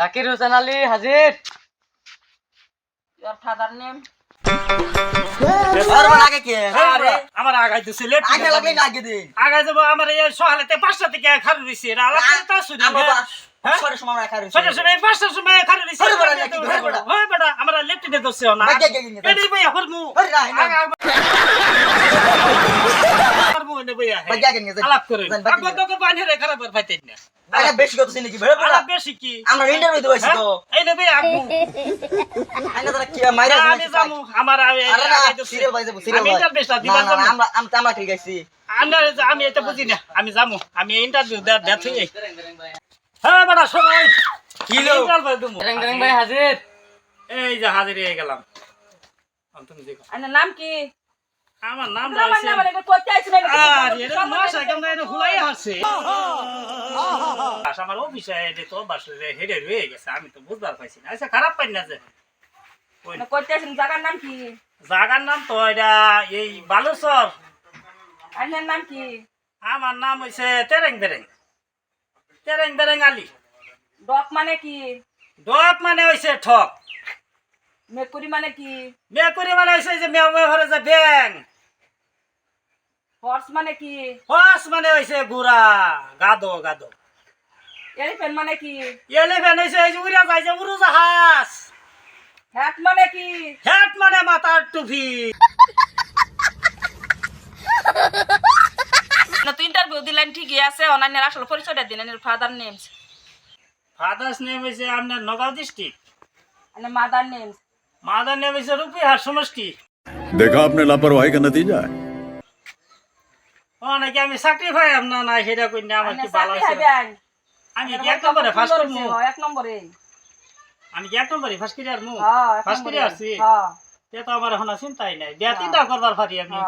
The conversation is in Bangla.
জাকির হোসেন আলী হাজির। Your father name? আর আগে কে? আরে। আমার আগাই দিছে লেট আগে লাগলে না আগে দিন আগাই যাব আমার এই সহালেতে পাঁচটা থেকে খারু দিছি এটা আলাদা করে তা শুনি আমরা হ্যাঁ? হ্যাঁ? সরে সময় সময় সময় দিছি নাকি? ধরে। হয় বেটা আমরা লেফট দে দছে না। বাগে আগে গিয়ে এডি ভাই হর মু আরে না, না। হর মু নে ভাই বাগে আগে নিয়ে যান। আলাপ করে আগত তো পানি রে খারাপ না। আগে বেশি কথা চিনি কি? বেড়ে পড়া বেশি কি? আমরা ইন্টারভিউ দিতে হ্যাঁ? তো। এই নে ভাই আমু আইনা তারা কি মাইরা আমি যামু আমার আগে আরে না সিরিয়াল যাব সিরিয়াল আমি ইন্টারভিউ দিবা না না, আমরা আমরা আমরা ঠিক আছি। আমরা আমি এটা বুঝি না। আমি যামু আমি ইন্টারভিউ দে দেখি হ্যাঁ বেটা সবাই। কি লো? ইন্টারভিউ দিমু। ডেরেং ডেরেং ভাই হাজির। এই যে হাজির হয়ে গেলাম। তুমি দেখো। the name ki? আমার নাম Naman রাখছে naman ito ko tayo sa আর এর মশা কেমন এটা হুলাই হাসছে আমার অফিসে এটা তো বাস হেডে রয়ে গেছে আমি তো বুঝবার পাইছি না আচ্ছা খারাপ পাই না যে jagan name ki? জায়গার নাম তো এটা এই yung name ki? আমার নাম হইছে তেরেং বেরেং তেরেং বেরেং আলী Dok mane ki? ডক মানে হইছে ঠক Mekuri mane ki? মেকুরি মানে হইছে যে ঘরে যে ব্যাং Horse mane ki? হস মানে হইছে গুড়া গাদো গাদো এলিফ্যান্ট মানে কি? এলিফ্যান্ট হইছে এই উড়া যাইছে উড়ো জাহাজ হ্যাট মানে কি? হ্যাট মানে মাথার টুপি। না তুই ইন্টারভিউ দিলেন ঠিকই আছে অনলাইনের আসল পরিচয়টা দিলেন এর ফাদার নেমস ফাদার্স নেম হইছে আপনার নগাঁও ডিস্ট্রিক্ট মানে মাদার নেম মাদার নেম হইছে রূপিহার সমষ্টি দেখা আপনি লাপরওয়াহি কা নতিজা ও নাকি আমি চাকরি পাই আপনার না সেটা কই না আমার কি ভালো হইছে আমি এক নম্বরে ফার্স্ট করব এক নম্বরে। আমি কি এক নম্বরে ফার্স্ট করে আর মু হ্যাঁ ফার্স্ট করে আসছি? হ্যাঁ এটা তো আমার এখন চিন্তাই নাই। বিয়া তিনটা করবার পারি আমি।